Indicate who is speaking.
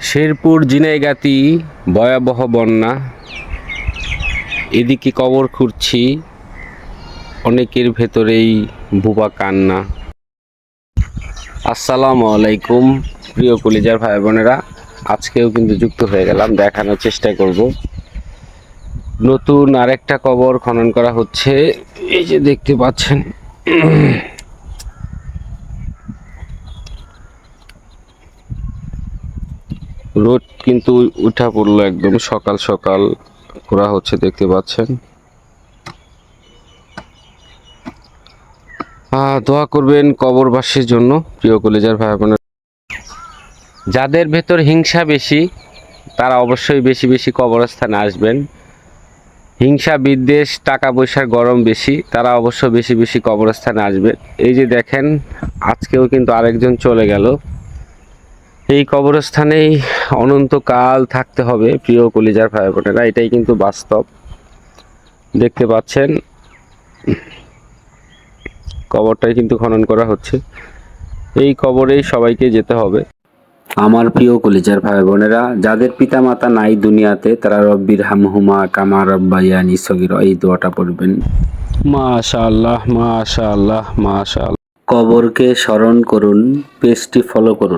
Speaker 1: শেরপুর জিনাইগাতি ভয়াবহ বন্যা। এদিকে কবর খুঁড়ছি, অনেকের ভেতরেই বুবা কান্না। আসসালামু আলাইকুম, প্রিয় কলিজার ভাই বোনেরা আজকেও কিন্তু যুক্ত হয়ে গেলাম, দেখানোর চেষ্টা করব। নতুন আরেকটা কবর খনন করা হচ্ছে। এই যে দেখতে পাচ্ছেন রোদ কিন্তু উঠা পড়ল একদম, সকাল সকাল করা হচ্ছে দেখতে পাচ্ছেন। দোয়া করবেন কবরবাসীর জন্য, প্রিয় কলেজার ভাই বোনের। যাদের ভেতর হিংসা বেশি, তারা অবশ্যই বেশি বেশি কবরস্থানে আসবেন। হিংসা, বিদ্বেষ, টাকা পয়সার গরম বেশি, তারা অবশ্য বেশি বেশি কবরস্থানে আসবে। এই যে দেখেন, আজকেও কিন্তু আরেকজন চলে গেল। এই কবরস্থানেই অনন্তকাল থাকতে হবে প্রিয় কলিজার ভাই বোনেরা, এটাই কিন্তু বাস্তব। দেখতে পাচ্ছেন, কবরটাই কিন্তু খনন করা হচ্ছে। এই কবরেই সবাইকে যেতে হবে। আমার প্রিয় কলিজার ভাই বোনেরা, যাদের পিতা মাতা নাই দুনিয়াতে, তারা রব্বির হামহুমা কামা রব্বাইয়ানি সগির, এই দোয়াটা পড়বেন। মাশাআল্লাহ মাশাআল্লাহ মাশাআল্লাহ। কবরকে স্মরণ করুন, পেজটি ফলো করুন।